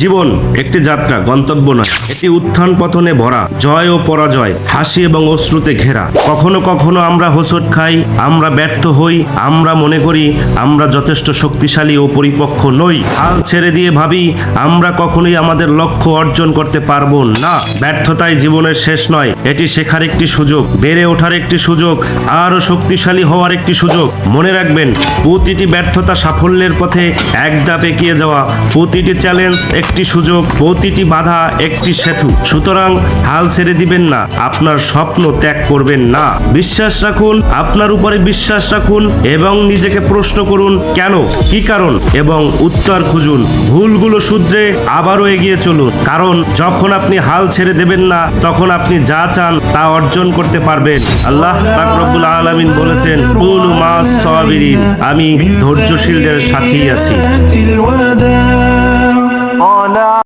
জীবন একটি যাত্রা, গন্তব্য নয়। এটি উত্থান পতনে ভরা, জয় ও পরাজয়, হাসি এবং অশ্রুতে ঘেরা। কখনো কখনো আমরা হোঁচট খাই, আমরা ব্যর্থ হই, আমরা মনে করি আমরা যথেষ্ট শক্তিশালী ও পরিপক্ক নই। হাল ছেড়ে দিয়ে ভাবি, আমরা কখনোই আমাদের লক্ষ্য অর্জন করতে পারব না। ব্যর্থতাই জীবনের শেষ নয়, এটি শেখার একটি সুযোগ, বেড়ে ওঠার একটি সুযোগ, আরও শক্তিশালী হওয়ার একটি সুযোগ। মনে রাখবেন, প্রতিটি ব্যর্থতা সাফল্যের পথে এক ধাপ এগিয়ে যাওয়া, প্রতিটি চ্যালেঞ্জ একটি সুযোগ, প্রতিটি বাধা একটি সেতু। সুতরাং হাল ছেড়ে দিবেন না, আপনার স্বপ্ন ত্যাগ করবেন না। বিশ্বাস রাখুন, আপনার উপরে বিশ্বাস রাখুন এবং নিজেকে প্রশ্ন করুন, কেন, কি কারণ? এবং উত্তর খুঁজুন, ভুলগুলো শুধরে আবারও এগিয়ে চলুন। কারণ যখন আপনি হাল ছেড়ে দেবেন না, তখন আপনি যা চান তা অর্জন করতে পারবেন। আল্লাহ রব্বুল আলমিন বলেছেন আমি ধৈর্যশীলদের সাথেই আছি।